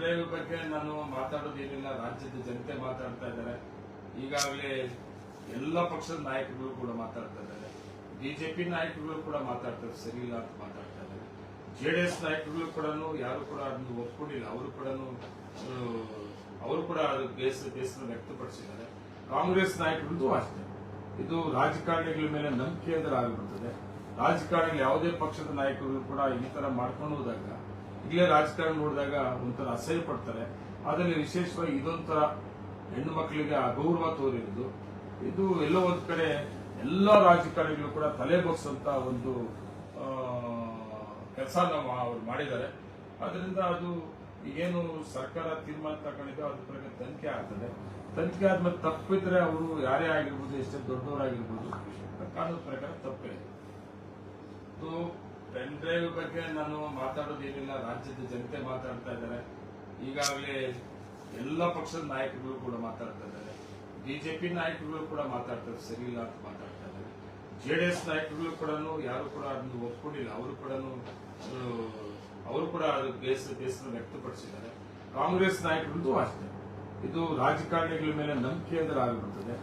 Drive ಬಗ್ಗೆ ನಾನು ಮಾತಾಡೋದೇನಿಲ್ಲ, ರಾಜ್ಯದ ಜನತೆ ಮಾತಾಡ್ತಾ ಇದ್ದಾರೆ. ಈಗಾಗಲೇ ಎಲ್ಲ ಪಕ್ಷದ ನಾಯಕರುಗಳು ಕೂಡ ಮಾತಾಡ್ತಾ ಇದ್ದಾರೆ. ಬಿಜೆಪಿ ನಾಯಕರುಗಳು ಕೂಡ ಮಾತಾಡ್ತಾರೆ ಸರಿ ಇಲ್ಲ ಅಂತ ಮಾತಾಡ್ತಾ ಇದ್ದಾರೆ. ಎಸ್ ನಾಯಕರುಗಳು ಕೂಡ ಯಾರು ಕೂಡ ಅದನ್ನು ಒಪ್ಕೊಂಡಿಲ್ಲ. ಅವರು ಕೂಡ ಅವರು ಕೂಡ ಬೇಸ, ಬೇಸರ ವ್ಯಕ್ತಪಡಿಸಿದ್ದಾರೆ. ಕಾಂಗ್ರೆಸ್ ನಾಯಕರದ್ದು ಅಷ್ಟೇ. ಇದು ರಾಜಕಾರಣಿಗಳ ಮೇಲೆ ನಂಬಿಕೆ ಅಂದ್ರೆ ಆಗಿಬಿಡ್ತದೆ. ರಾಜಕಾರಣಿಗಳು ಯಾವುದೇ ಪಕ್ಷದ ನಾಯಕರು ಕೂಡ ಈ ತರ ಮಾಡ್ಕೊಂಡು ಹೋದಾಗ ಇಲ್ಲೇ ರಾಜಕಾರಣ ನೋಡಿದಾಗ ಒಂಥರ ಅಸಹ್ಯ ಪಡ್ತಾರೆ. ಅದರಲ್ಲಿ ವಿಶೇಷವಾಗಿ ಇದೊಂಥರ ಹೆಣ್ಣು ಮಕ್ಕಳಿಗೆ ಅಗೌರವ ತೋರಿರೋದು. ಇದು ಎಲ್ಲೋ ಒಂದು ಕಡೆ ಎಲ್ಲ ರಾಜಕಾರಣಿಗಳು ಕೂಡ ತಲೆ ಬಗ್ಸಂತ ಒಂದು ಕೆಲಸ ಅವರು ಮಾಡಿದ್ದಾರೆ. ಅದರಿಂದ ಅದು ಏನು ಸರ್ಕಾರ ತೀರ್ಮಾನ ತಗೊಂಡಿದೆ ಅದ್ರ ಪ್ರಕಾರ ತನಿಖೆ ಆಗ್ತದೆ. ತನಿಖೆ ಆದ್ಮೇಲೆ ತಪ್ಪಿದ್ರೆ ಅವರು ಯಾರೇ ಆಗಿರ್ಬೋದು, ಎಷ್ಟೇ ದೊಡ್ಡವರಾಗಿರ್ಬೋದು ಕಾನೂನು ಪ್ರಕಾರ ತಪ್ಪೇ. ಪೆನ್ ಬಗ್ಗೆ ನಾನು ಮಾತಾಡೋದೇನಿಲ್ಲ ರಾಜ್ಯದ ಜನತೆ ಮಾತಾಡ್ತಾ ಇದ್ದಾರೆ. ಈಗಾಗಲೇ ಎಲ್ಲ ಪಕ್ಷದ ನಾಯಕರುಗಳು ಕೂಡ ಮಾತಾಡ್ತಾ ಇದ್ದಾರೆ. ಬಿಜೆಪಿ ನಾಯಕರುಗಳು ಕೂಡ ಮಾತಾಡ್ತಾರೆ ಸರಿ ಇಲ್ಲ ಅಂತ ಮಾತಾಡ್ತಾ ಇದ್ದಾರೆ. ಜೆ ಡಿ ಎಸ್ ನಾಯಕರುಗಳು ಕೂಡ ಯಾರು ಕೂಡ ಅದನ್ನು ಒಪ್ಕೊಂಡಿಲ್ಲ. ಅವರು ಕೂಡ ಅವರು ಕೂಡ ಅದು ಬೇಸ, ಬೇಸರ ವ್ಯಕ್ತಪಡಿಸಿದ್ದಾರೆ. ಕಾಂಗ್ರೆಸ್ ನಾಯಕರದ್ದು ಅಷ್ಟೇ. ಇದು ರಾಜಕಾರಣಿಗಳ ಮೇಲೆ ನಂಬಿಕೆ ಅಂದ್ರೆ ಆಗಿಬಿಡ್ತದೆ.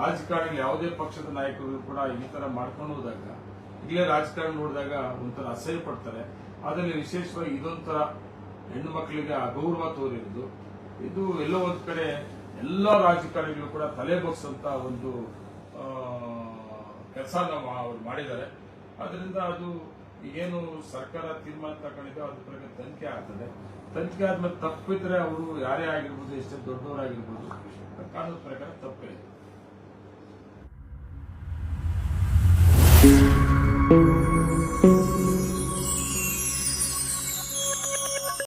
ರಾಜಕಾರಣಿಗಳು ಯಾವುದೇ ಪಕ್ಷದ ನಾಯಕರು ಕೂಡ ಈ ತರ ಮಾಡ್ಕೊಂಡು ಹೋದಾಗ ಇಲ್ಲೇ ರಾಜಕಾರಣ ನೋಡಿದಾಗ ಒಂಥರ ಅಸಹ್ಯ ಪಡ್ತಾರೆ. ಅದರಲ್ಲಿ ವಿಶೇಷವಾಗಿ ಇದೊಂಥರ ಹೆಣ್ಣು ಮಕ್ಕಳಿಗೆ ಅಗೌರವ ತೋರಿರುವುದು ಇದು ಎಲ್ಲೋ ಒಂದು ಕಡೆ ಎಲ್ಲ ರಾಜಕಾರಣಿಗಳು ಕೂಡ ತಲೆ ಬಗ್ಸಂತ ಒಂದು ಕೆಲಸ ಅವರು ಮಾಡಿದ್ದಾರೆ. ಅದರಿಂದ ಅದು ಏನು ಸರ್ಕಾರ ತೀರ್ಮಾನ ತಗೊಂಡಿದೆ ಅದ್ರ ಪ್ರಕಾರ ತನಿಖೆ ಆಗ್ತದೆ. ತನಿಖೆ ಆದ್ಮೇಲೆ ತಪ್ಪಿದ್ರೆ ಅವರು ಯಾರೇ ಆಗಿರ್ಬೋದು, ಎಷ್ಟೇ ದೊಡ್ಡವರಾಗಿರ್ಬೋದು, ಕಾನೂನು ಪ್ರಕಾರ ತಪ್ಪೇ ಇದೆ